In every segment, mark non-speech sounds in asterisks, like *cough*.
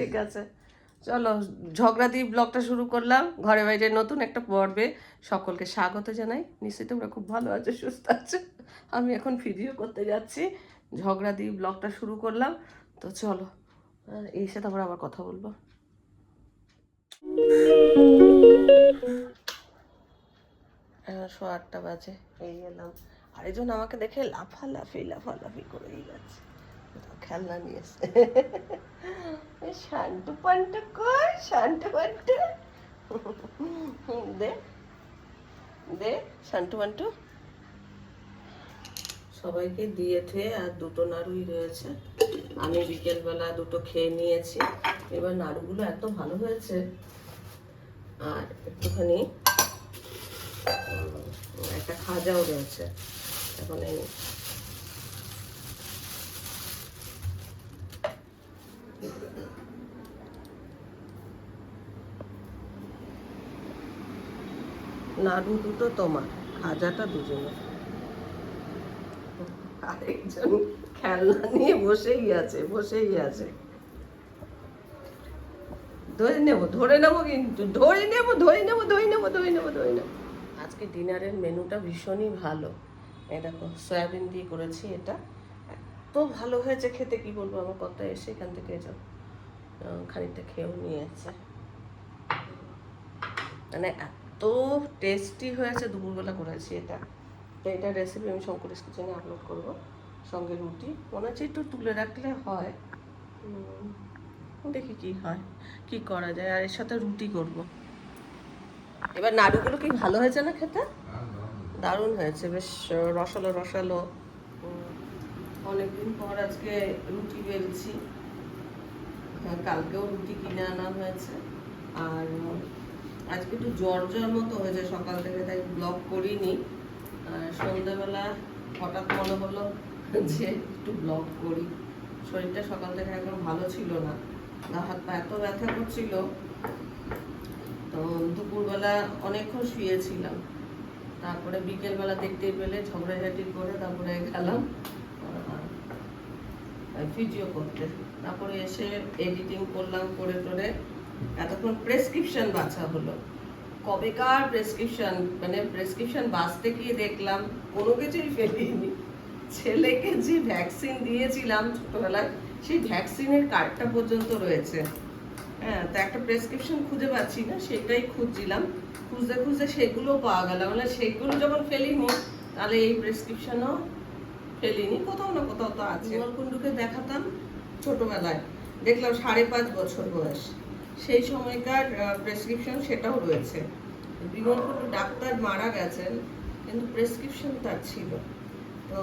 ঠিক আছে। চলো ঝগড়া দিয়ে ব্লগটা শুরু করলাম। ঘরে বাইরে নতুন একটা পর্বে সকলকে স্বাগত জানাই। নিশ্চয়ই তোমরা খুব ভালো আছো সুস্থ আছো। আমি এখন ভিডিও করতে যাচ্ছি। ঝগড়া দিয়ে ব্লগটা শুরু করলাম। তো চলো এসে তারপর আবার কথা বলব। এখন শো আটটা বাজে এই এলাম। আরেকজন আমাকে দেখে লাফালাফি লাফালাফি করেই যাচ্ছে। খেলনা নিয়ে এই শান্টু পান্টু কর শান্টু পান্টু? দে দে, শান্টু পান্টু। সবাইকে দিয়ে আর দুটো নাড়ুই রয়েছে। আমি বিকেলবেলা দুটো খেয়ে নিয়েছি। এবার নাড়ুগুলো এত ভালো হয়েছে। আর একটুখানি, একটা খাজাও রয়েছে। এখন এই নাড়ু দুটো তোমার, খাজাটা দুজনের। আরেকজন খেলনা নিয়ে বসেই আছে বসেই আছে। ধরে নেব ধরে নেব কিন্তু ধরে নেব ধরে নেব ধরে নেব ধরে নেব ধরে নেব। আজকে ডিনারের মেনুটা ভীষণই ভালো। এই দেখো, সয়াবিন দিয়ে করেছি এটা। এত ভালো হয়েছে খেতে, কি বলব, আমার কত এসে এখান থেকে যাও খানিকটা খেয়েও নিয়েছে। মানে এত টেস্টি হয়েছে, দুপুরবেলা করেছি এটা। তো এটা রেসিপি আমি শঙ্করেশ কিচেনে আপলোড করব, সঙ্গে রুটি। মনে হচ্ছে একটু তুলে রাখলে হয়। দেখি কি হয়, কি করা যায়। আর এর সাথে রুটি করব। এবার নাড়ুগুলো কি ভালো হয়েছে না খেতে? দারুণ হয়েছে বেশ রসালো রসালো। অনেকদিন পর আজকে রুটি বেলছি। হ্যাঁ, কালকেও রুটি কিনে আনা হয়েছে। আর আজকে একটু জ্বর জ্বর মতো হয়েছে সকাল থেকে তাই ব্লগ করিনি। সন্ধ্যাবেলা হঠাৎ মনে হলো যে একটু ব্লগ করি। শরীরটা সকাল থেকে একদম ভালো ছিল না। হাত পা এত ব্যথা করছিল। তো দুপুরবেলা অনেকক্ষণ শুয়েছিলাম। তারপরে বিকেলবেলা দেখতে পেলে ঝগড়াঝাটি করে তারপরে গেলাম। ভিডিও করতে। তারপরে এসে এডিটিং করলাম, করে টোরে এতক্ষণ প্রেসক্রিপশন বাছা হলো। কবেকার প্রেসক্রিপশন মানে প্রেসক্রিপশন বাঁচতে গিয়ে দেখলাম, কোনো কিছুই ফেলিনি। ছেলেকে যে ভ্যাকসিন দিয়েছিলাম ছোটবেলায় সেই ভ্যাকসিনের কার্ডটা পর্যন্ত রয়েছে। হ্যাঁ তো একটা প্রেসক্রিপশন খুঁজে পাচ্ছি না, সেটাই খুঁজছিলাম। খুঁজতে খুঁজতে সেগুলো পাওয়া গেল। মানে সেগুলো যখন ফেলিনি, তাহলে এই প্রেসক্রিপশনও ফেলিনি। কোথাও না কোথাও তো আছে। কুণ্ডুকে দেখাতাম ছোটবেলায়। দেখলাম সাড়ে পাঁচ বছর বয়স। সেই সময়কার প্রেসক্রিপশন সেটাও রয়েছে। বিমল ডাক্তার মারা গেছেন, কিন্তু প্রেসক্রিপশন তার ছিল। তো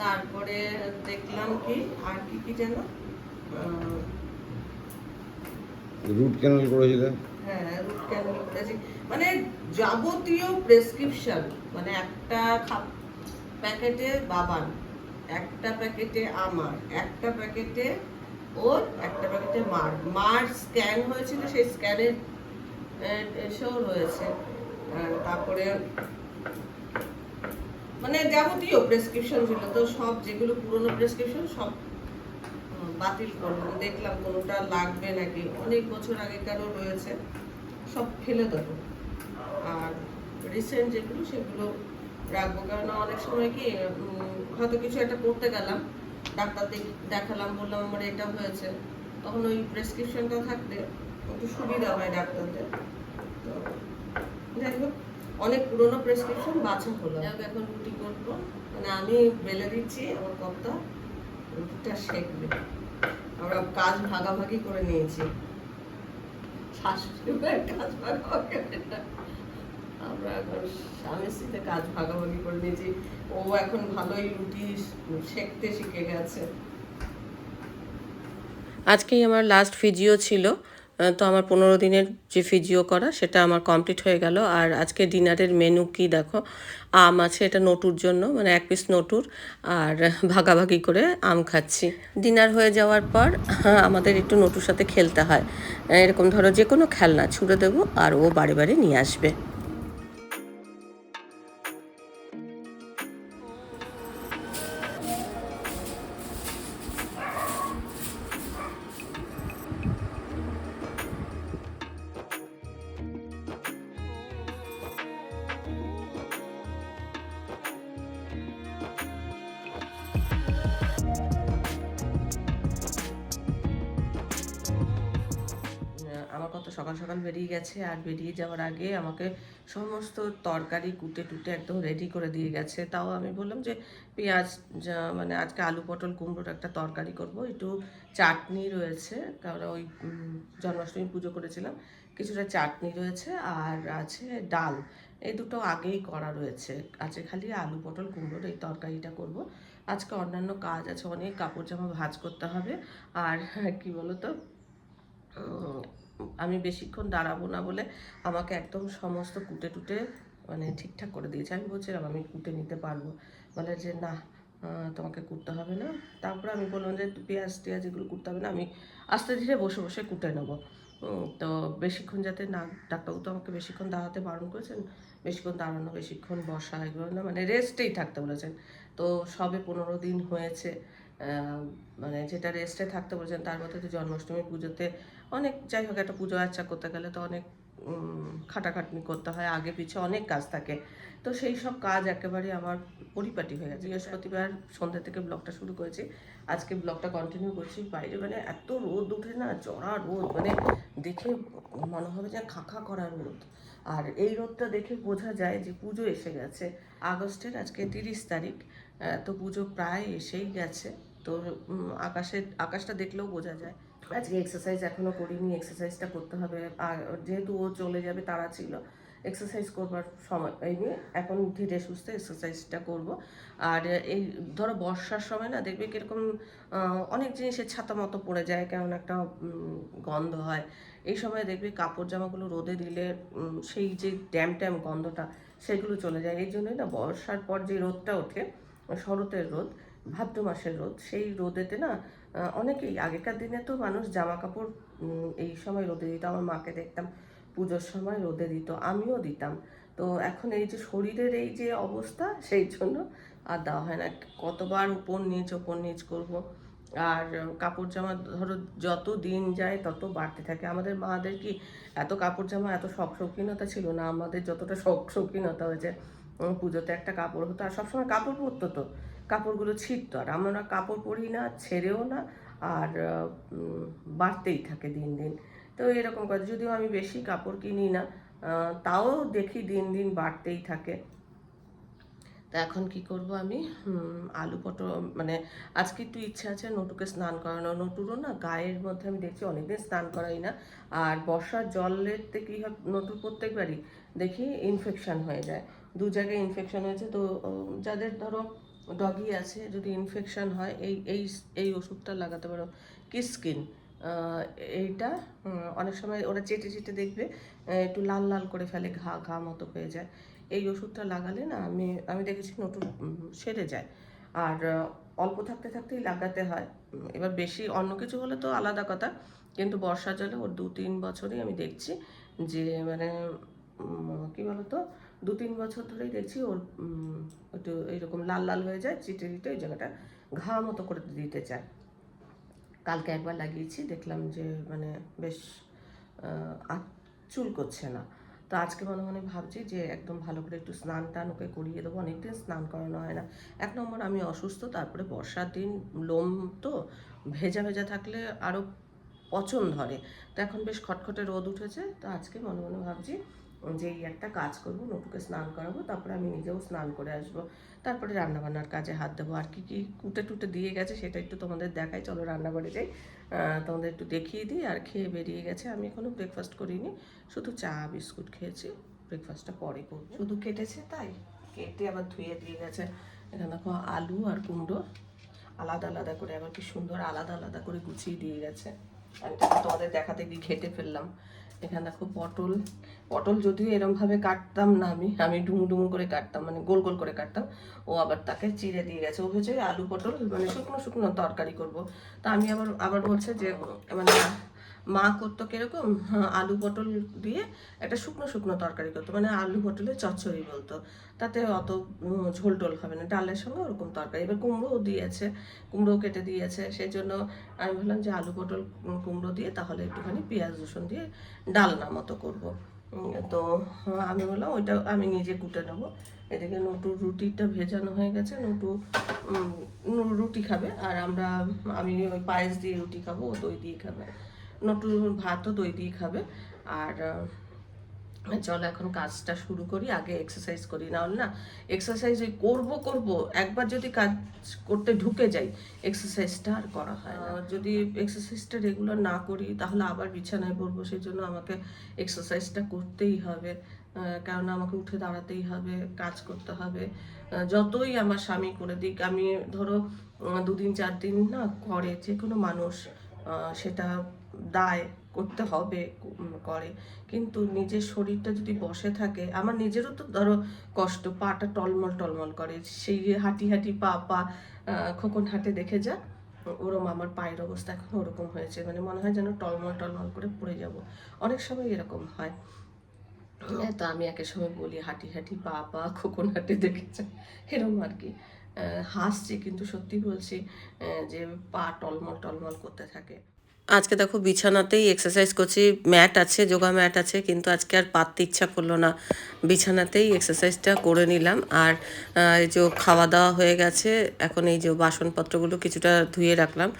তারপরে দেখলাম কি, আর কি কি যেন রুট ক্যানেল করেছিলে? হ্যাঁ রুট ক্যানেল করেছি। মানে যাবতীয় প্রেসক্রিপশন মানে একটা প্যাকেটে বাবান একটা প্যাকেটে আমার, একটা প্যাকেটে ওর, একটা প্যাকেটে মার। মার স্ক্যান হয়েছিল, সেই স্ক্যানের এসেও রয়েছে। তারপরে মানে যাবতীয় প্রেসক্রিপশন ছিল, তো সব যেগুলো পুরনো প্রেসক্রিপশন সব বাতিল করলাম দেখলাম কোনোটা লাগবে নাকি। অনেক বছর আগেকারও রয়েছে। সব ফেলে দেবো। আর রিসেন্ট যেগুলো, সেগুলো রাখব। কারণ অনেক সময় কি হয়তো কিছু একটা করতে গেলাম। ডাক্তার দেখ- দেখালাম, বললাম, আমার এটা হয়েছে। তখন ওই প্রেসক্রিপশনটা থাকলে একটু সুবিধা হয় ডাক্তারদের। তো যাই হোক, অনেক পুরনো প্রেসক্রিপশন বাছা হলো। এখন রুটি করব। মানে আমি বেলে দিচ্ছি, আমার কর্তা রুটিটা শেখবে আমরা কাজ ভাগাভাগি করে নিয়েছি। আমরা এখন স্বামী স্ত্রীতে কাজ ভাগাভাগি করে নিয়েছি। ও এখন ভালোই রুটি শেখতে শিখে গেছে। আজকেই আমার লাস্ট ফিজিও ছিল। তো আমার পনেরো দিনের যে ফিজিও করা, সেটা আমার কমপ্লিট হয়ে গেল। আর আজকে ডিনারের মেনু কি দেখো? আম আছে, এটা নটুর জন্য মানে এক পিস নটুর, আর ভাগাভাগি করে আম খাচ্ছি। ডিনার হয়ে যাওয়ার পর, *laughs* আমাদের একটু নটুর সাথে খেলতে হয়। এরকম ধরো যে কোনো খেলনা, ছুঁড়ে দেবো, আর ও বাড়ি বাড়ি নিয়ে আসবে। সকাল সকাল বেরিয়ে গেছে আর বেরিয়ে যাওয়ার আগে আমাকে সমস্ত তরকারি কুটে টুটে একদম রেডি করে দিয়ে গেছে। তাও আমি বললাম যে পেঁয়াজ মানে আজকে আলু পটল কুমড়োর একটা তরকারি করব একটু চাটনি রয়েছে কারণ ওই জন্মাষ্টমী পুজো করেছিলাম কিছুটা চাটনি রয়েছে আর আছে ডাল। এই দুটো আগেই করা রয়েছে। আজকে খালি আলু পটল কুমড়োর এই তরকারিটা করব। আজকে অন্যান্য কাজ আছে অনেক কাপড় জামা ভাজ করতে হবে। আর কি বলতো উম, আমি বেশিক্ষণ দাঁড়াবো না বলে আমাকে একদম সমস্ত কুটে টুটে মানে ঠিকঠাক করে দিয়েছে। আমি বলছিলাম, আমি কুটে নিতে পারব। বলে যে, না তোমাকে কুটতে হবে না। তারপরে আমি বললাম যে, পেঁয়াজ টেয়াজ এগুলো কুটতে হবে না, আমি আস্তে ধীরে বসে বসে কুটে নেব। তো বেশিক্ষণ যাতে না, ডাক্তারবাবু তো আমাকে বেশিক্ষণ দাঁড়াতে বারণ করেছেন, বেশিক্ষণ দাঁড়ানো, বেশিক্ষণ বসা এগুলো না মানে রেস্টেই থাকতে বলেছেন। তো সবে পনেরো দিন হয়েছে মানে যেটা রেস্টে থাকতে বলেছেন, তার মধ্যে তো জন্মাষ্টমী পুজোতে অনেক, যাই হোক, একটা পুজো আর্চা করতে গেলে তো অনেক খাটাখাটনি করতে হয়, আগে পিছে অনেক কাজ থাকে। তো সেই সব কাজ একেবারে আমার পরিপাটি হয়ে গেছে। বৃহস্পতিবার সন্ধ্যা থেকে ব্লগটা শুরু করেছি। আজকে ব্লগটা কন্টিনিউ করছি। বাইরে মানে এত রোদ উঠে না চড়া রোদ মানে দেখে মনে হবে যে খাখা করা রোদ। আর এই রোদটা দেখে বোঝা যায় যে পুজো এসে গেছে। আগস্টের আজকে তিরিশ তারিখ তো পুজো প্রায় এসেই গেছে। তো আকাশে আকাশটা দেখলেও বোঝা যায়। আজকে এক্সারসাইজ এখনও করিনি এক্সারসাইজটা করতে হবে। আর যেহেতু ও চলে যাবে, তারা ছিল এক্সারসাইজ করবার সময়, এই নিয়ে এখন ধীরে সুস্থে এক্সারসাইজটা করব। আর এই ধরো বর্ষার সময় না, দেখবে কীরকম অনেক জিনিসের ছাতা মতো পড়ে যায়, কেমন একটা গন্ধ হয়। এই সময় দেখবে কাপড় জামাগুলো রোদে দিলে সেই যে ড্যাম ট্যাম গন্ধটা, সেগুলো চলে যায়। এই জন্যই না বর্ষার পর যে রোদটা ওঠে, শরতের রোদ, ভাদ্র মাসের রোদ, সেই রোদেতে না অনেকেই। আগেকার দিনে তো মানুষ জামা কাপড় এই সময় রোদে দিত, আমার মাকে দেখতাম, পুজোর সময় রোদে দিত, আমিও দিতাম। তো এখন এই যে শরীরের এই যে অবস্থা, সেই জন্য আর দেওয়া হয় না। কতবার উপর নিচ, ওপর নিচ করব। আর কাপড় জামা ধরো যত দিন যায়, তত বাড়তে থাকে। আমাদের মাদের কি এত কাপড় জামা এত শখ শৌখিনতা ছিল না? আমাদের যতটা শখ শৌখিনতা হয়েছে পুজোতে একটা কাপড় হতো, আর সবসময় কাপড় পরতো তো। কাপড়গুলো ছিঁড়তো আর আমরা কাপড় পরি না, ছেড়েও না, আর বাড়তেই থাকে দিন দিন। তো এরকম কথা যদিও আমি বেশি কাপড় কিনি না তাও দেখি দিন দিন বাড়তেই থাকে। তা এখন কি করব আমি? আলু পটল মানে আজকে একটু ইচ্ছা আছে নটুকে স্নান করানো। নটুরও না গায়ের মধ্যে আমি দেখছি অনেকদিন স্নান করাই না, আর বর্ষার জলেতে কী হয়, নটুর প্রত্যেকবারই দেখি ইনফেকশান হয়ে যায়। দু জায়গায় ইনফেকশন হয়েছে। তো যাদের ধরো ডগি আছে, যদি ইনফেকশন হয়, এই এই এই ওষুধটা লাগাতে পারো। কিসকিন এইটা অনেক সময় ওরা চেটে চেটে দেখবে একটু লাল লাল করে ফেলে, ঘা ঘা মতো হয়ে যায়। এই ওষুধটা লাগালে না, আমি আমি দেখেছি নতুন সেরে যায়। আর অল্প থাকতে থাকতেই লাগাতে হয়। এবার বেশি অন্য কিছু হলে তো আলাদা কথা। কিন্তু বর্ষা জলে ওর দু তিন বছরই আমি দেখছি যে মানে কি বলতো দু তিন বছর ধরেই দেখছি ওর একটু এইরকম লাল লাল হয়ে যায়, চিটে চিটে ওই জায়গাটা ঘা মতো করে দিতে চায়। কালকে একবার লাগিয়েছি, দেখলাম যে মানে বেশ চুল করছে না। তো আজকে মনে মনে ভাবছি যে একদম ভালো করে একটু স্নান টান ওকে করিয়ে দেবো, অনেকদিন স্নান করানো হয় না। এক নম্বর আমি অসুস্থ, তারপরে বর্ষার দিন লোম তো ভেজা ভেজা থাকলে আরও পচন ধরে। তো এখন বেশ খটখটে রোদ উঠেছে, তো আজকে মনে মনে ভাবছি যে এই একটা কাজ করব নটুকে স্নান করাবো, তারপরে আমি নিজেও স্নান করে আসব। তারপরে রান্নাবান্নার কাজে হাত দেবো। আর কি কি কুটে টুটে দিয়ে গেছে সেটা একটু তোমাদের দেখাই। চলো রান্নাঘরে যাই। তোমাদের একটু দেখিয়ে দিই। আর খেয়ে বেরিয়ে গেছে। আমি এখনও ব্রেকফাস্ট করিনি। শুধু চা, বিস্কুট খেয়েছি। ব্রেকফাস্টটা পরে করব। শুধু কেটেছে তাই? কেটে আবার ধুয়ে দিয়ে গেছে। এখানে দেখো আলু আর কুমড়ো। আলাদা আলাদা করে আবার কি সুন্দর আলাদা আলাদা করে গুছিয়ে দিয়ে গেছে। আমি তোমাদের দেখাতে গিয়ে ঘেটে ফেললাম। এখানে দেখো পটল। পটল যদিও এরমভাবে কাটতাম না আমি আমি ডুমু ডুমু করে কাটতাম মানে গোল গোল করে কাটতাম। ও আবার তাকে চিড়ে দিয়ে গেছে। ও ভেবেছে, আলু পটল মানে শুকনো শুকনো তরকারি করব। তা আমি আবার আবার বলছে যে মানে মা করতো কীরকম? আলু পটল দিয়ে একটা শুকনো শুকনো তরকারি করতো মানে আলু পটলের চচ্চড়ি বলতো। তাতে অত ঝোল টোল হবে না। ডালের সঙ্গে ওরকম তরকারি। এবার কুমড়োও দিয়েছে কুমড়ো কেটে দিয়েছে। সেই জন্য আমি বললাম যে আলু পটল কুমড়ো দিয়ে তাহলে একটুখানি পেঁয়াজ রসুন দিয়ে ডালনা মতো করব। তো হ্যাঁ, আমি বললাম ওইটা আমি নিজে কুটে নেব। এদিকে নটুর রুটিটা ভেজানো হয়ে গেছে। নটু রুটি খাবে। আর আমরা আমি ওই পায়েস দিয়ে রুটি খাব ও দই দিয়ে খাবে। নটুর ভাতও দই দিয়ে খাবে। আর চলো এখন কাজটা শুরু করি আগে এক্সারসাইজ করি। না হলে না এক্সারসাইজ ওই করব করব একবার যদি কাজ করতে ঢুকে যাই এক্সারসাইজটা আর করা হয় না। যদি এক্সারসাইজটা রেগুলার না করি তাহলে আবার বিছানায় পড়ব সেই জন্য আমাকে এক্সারসাইজটা করতেই হবে। কেননা আমাকে উঠে দাঁড়াতেই হবে কাজ করতে হবে। যতই আমার স্বামী করে দিক আমি ধরো দুদিন চার দিন না করে যে কোনো মানুষ সেটা দায় করতে হবে করে। কিন্তু নিজের শরীরটা যদি বসে থাকে আমার নিজেরও তো ধরো কষ্ট পাটা টলমল টলমল করে। সেই হাঁটি হাঁটি পা পা খোকন হাঁটে দেখে যা ওরম আমার পায়ের অবস্থা এখন ওরকম হয়েছে। মানে মনে হয় যেন টলমল টলমল করে পড়ে যাব। অনেক সময় এরকম হয়। তো আমি একের সময় বলি হাঁটি হাঁটি পা পা খোকন হাঁটে দেখেছে এরকম আর কি। হাসছি কিন্তু সত্যি বলছি যে পা টলমল টলমল করতে থাকে। আজকে দেখো বিছানাতেই এক্সারসাইজ করছি। ম্যাট আছে যোগা ম্যাট আছে, কিন্তু আজকে আর পাততে ইচ্ছা করল না। বিছানাতেই এক্সারসাইজটা করে নিলাম। আর এই যে খাওয়া দাওয়া হয়ে গেছে, এখন এই যে বাসনপত্রগুলো কিছুটা ধুয়ে রাখলাম।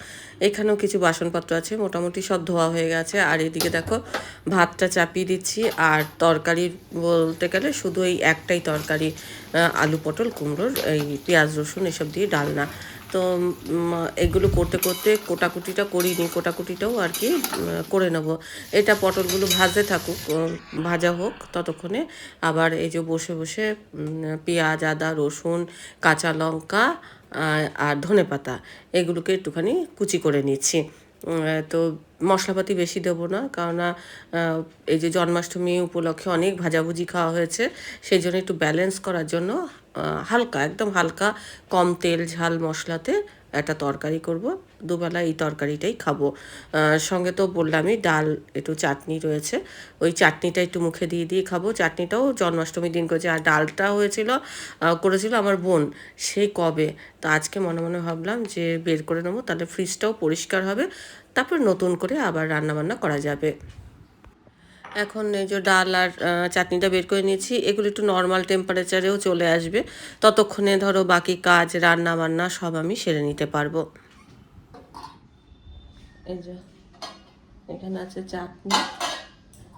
এখানেও কিছু বাসনপত্র আছে, মোটামুটি সব ধোয়া হয়ে গেছে। আর এদিকে দেখো, ভাতটা চাপিয়ে দিচ্ছি। আর তরকারি বলতে গেলে শুধু এই একটাই তরকারি আলু পটল, কুমড়োর, এই পেঁয়াজ রসুন এসব দিয়ে ডালনা। তো এগুলো করতে করতে কোটাকুটিটা করিনি, কোটাকুটিটাও আর কি করে নেব। এটা পটলগুলো ভাজতে থাকুক ভাজা হোক ততক্ষণে। আবার এই যে বসে বসে পেঁয়াজ, আদা, রসুন, কাঁচা লঙ্কা আর ধনে পাতা এগুলোকে একটুখানি কুচি করে নিচ্ছি। তো মশলাপাতি বেশি দেবো না, কেননা এই যে জন্মাষ্টমী উপলক্ষে অনেক ভাজাভুজি খাওয়া হয়েছে, সেই জন্য একটু ব্যালেন্স করার জন্য হালকা, একদম হালকা কম তেল, ঝাল মশলাতে একটা তরকারি করব। দুবেলা এই তরকারিটাই খাব। সঙ্গে তো বললামই ডাল, একটু চাটনি রয়েছে। ওই চাটনিটা একটু মুখে দিয়ে দিয়ে খাব। চাটনিটাও জন্মাষ্টমীর দিন করেছে। আর ডালটা হয়েছিল করেছিল আমার বোন। সেই কবে? তো আজকে মনে মনে ভাবলাম যে বের করে নেব। তাহলে ফ্রিজটাও পরিষ্কার হবে। তারপর নতুন করে আবার রান্নাবান্না করা যাবে। এখন এই যে ডাল আর চাটনিটা বের করে নিয়েছি। এগুলো একটু নর্মাল টেম্পারেচারেও চলে আসবে। ততক্ষণে ধরো বাকি কাজ, রান্না বান্না সব আমি সেরে নিতে পারব। এই যে, এখানে আছে চাটনি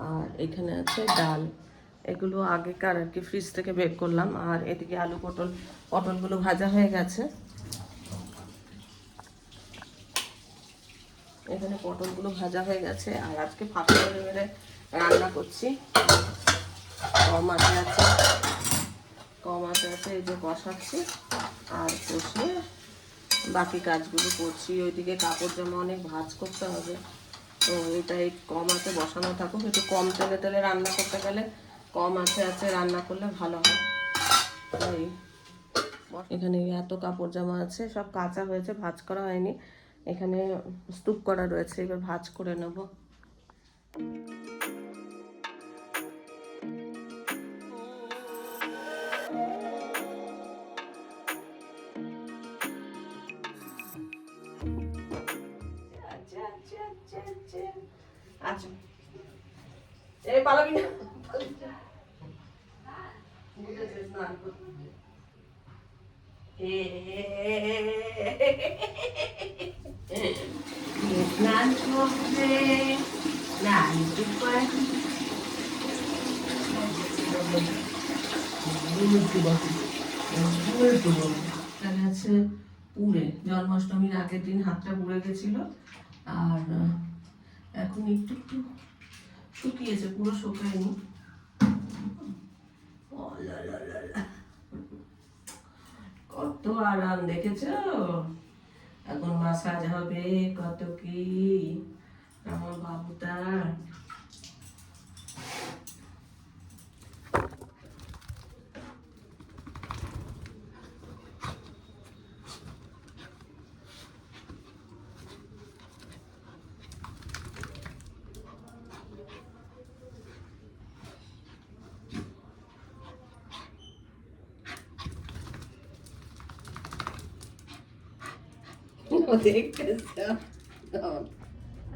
আর এখানে আছে ডাল। এগুলো আগেকার আর কি ফ্রিজ থেকে বের করলাম। আর এদিকে আলু পটল, পটলগুলো ভাজা হয়ে গেছে। এখানে পটলগুলো ভাজা হয়ে গেছে। আর আজকে ফাঁকা করে মেরে রান্না করছি। কম আছে আছে। কম আছে আছে, এই যে বসাচ্ছি। আর বসিয়ে বাকি কাজগুলো করছি। ওইদিকে কাপড় জামা অনেক ভাজ করতে হবে। তো এটা এই কম আছে বসানো থাকুক। একটু কম তেলে তেলে রান্না করতে গেলে কম আছে আছে রান্না করলে ভালো হয়। তাই। এখানে এত কাপড় জামা আছে, সব কাঁচা হয়েছে, ভাজ করা হয়নি। এখানে স্তূপ করা রয়েছে, এবার ভাজ করে নেব। আচ্ছা। এই পালাবি না? স্নান করতে। স্নান তাহলে আছে পুড়ে জন্মাষ্টমীর আগের দিন হাতটা পুড়ে গেছিল। আর এখন একটু একটু শুকিয়েছে, পুরো শুকায়নি। কত আরাম, দেখেছ? এখন মাসাজ হবে, কত কি? আমার বাবুটা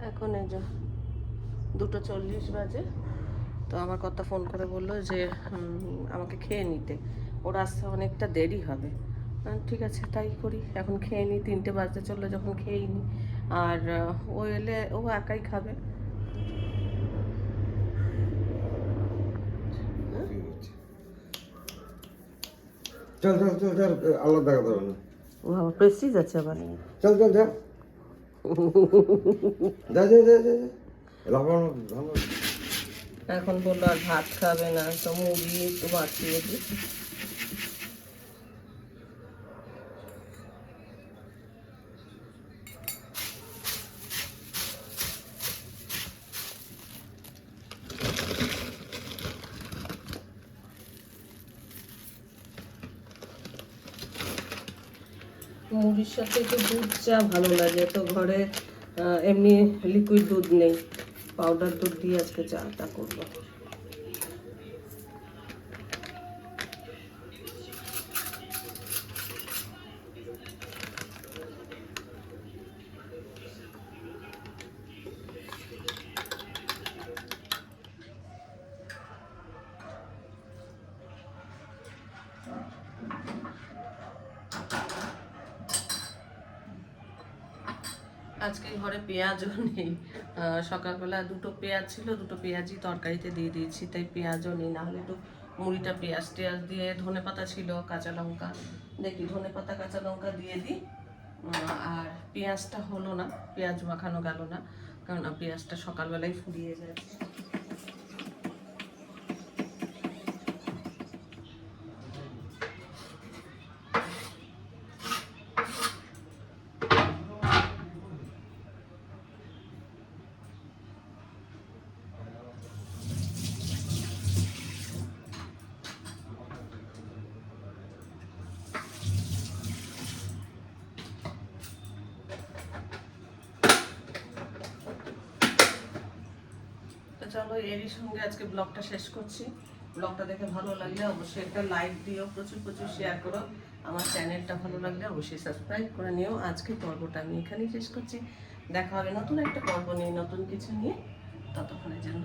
এখন এই যে দুটো চল্লিশ বাজে। তো আমার কথা ফোন করে বলল যে আমাকে খেয়ে নিতে। ওর আসতে অনেকটা দেরি হবে। ঠিক আছে, তাই করি। এখন খেয়ে নিই, তিনটে বাজতে চলল যখন খেয়ে নিই আর ও এলে, ও একাই খাবে। চল চল চল চল আল্লাহ দেখা ও বাবা প্রেস্টিজ আছে আবার চল চল যা যা যা যা যা লাফানো এখন বলল আর ভাত খাবে না তো মুড়ি একটু বাঁচিয়ে দিই সাথে একটু দুধ চা ভালো লাগে, তো ঘরে এমনি লিকুইড দুধ নেই পাউডার দুধ দিয়ে আজকে চাটা করব আজকে ঘরে পেঁয়াজও *laughs* নেই। সকালবেলা দুটো পেঁয়াজ ছিল, দুটো পেঁয়াজই তরকারিতে দিয়ে দিয়েছি, তাই পেঁয়াজও নেই। নাহলে একটু মুড়িটা পেঁয়াজ টেয়াজ দিয়ে ধনে পাতা ছিল, কাঁচা লঙ্কা। দেখি, ধনে পাতা, কাঁচা লঙ্কা দিয়ে দিই। আর পেঁয়াজটা হলো না, পেঁয়াজ মাখানো গেল না, কারণ পেঁয়াজটা সকালবেলায় ফুরিয়ে যায় তো চলো এরই সঙ্গে আজকে ব্লগটা শেষ করছি। ব্লগটা দেখে ভালো লাগলে অবশ্যই একটা লাইক দিও, প্রচুর প্রচুর শেয়ার করো। আমার চ্যানেলটা ভালো লাগলে অবশ্যই সাবস্ক্রাইব করে নিও। আজকে পর্বটা আমি এখানেই শেষ করছি। দেখা হবে নতুন একটা পর্ব নিয়ে, নতুন কিছু নিয়ে। ততক্ষণের জন্য